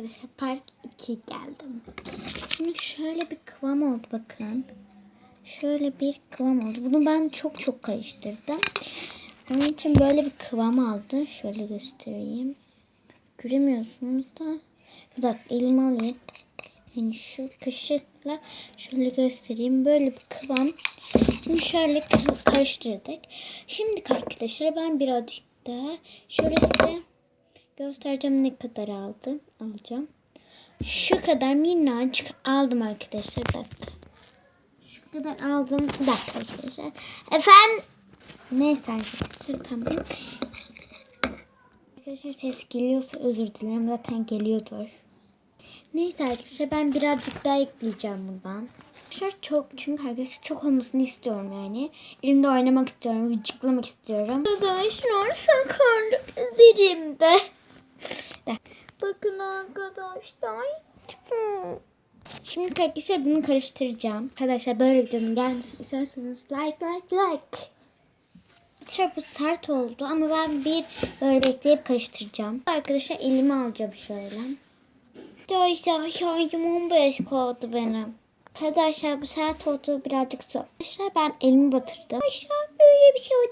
Arkadaşlar park 2 geldim. Şimdi şöyle bir kıvam oldu bakın. Şöyle bir kıvam oldu. Bunu ben çok çok karıştırdım. Onun için böyle bir kıvam aldı. Şöyle göstereyim. Göremiyorsunuz da. Bir dakika elime alayım. Yani şu kaşıkla şöyle göstereyim. Böyle bir kıvam. Şimdi şöyle ka- karıştırdık. Şimdi arkadaşlar ben birazcık daha şöyle size göstereceğim ne kadar aldım. Alacağım. Şu kadar minnacık aldım arkadaşlar. Dakika. Şu kadar aldım. Dakika arkadaşlar. Efendim. Neyse arkadaşlar tamam. Arkadaşlar ses geliyorsa özür dilerim. Zaten geliyordur. Neyse arkadaşlar ben birazcık daha ekleyeceğim bundan. Arkadaşlar çok çünkü arkadaşlar çok olmasını istiyorum yani. Elimde oynamak istiyorum, vıcıklamak istiyorum. Arkadaşlar sakarlık üzerimde. De. Bakın arkadaşlar. Hmm. Şimdi arkadaşlar bunu karıştıracağım. Arkadaşlar böyle videonun gelmesini istiyorsanız like like like. Arkadaşlar bu sert oldu ama ben bir böyle bekleyip karıştıracağım. Arkadaşlar elime alacağım şöyle. Arkadaşlar şarjım 15 kaldı benim. Arkadaşlar bu sert oldu birazcık zor. Arkadaşlar ben elimi batırdım. Arkadaşlar böyle bir şey oldu.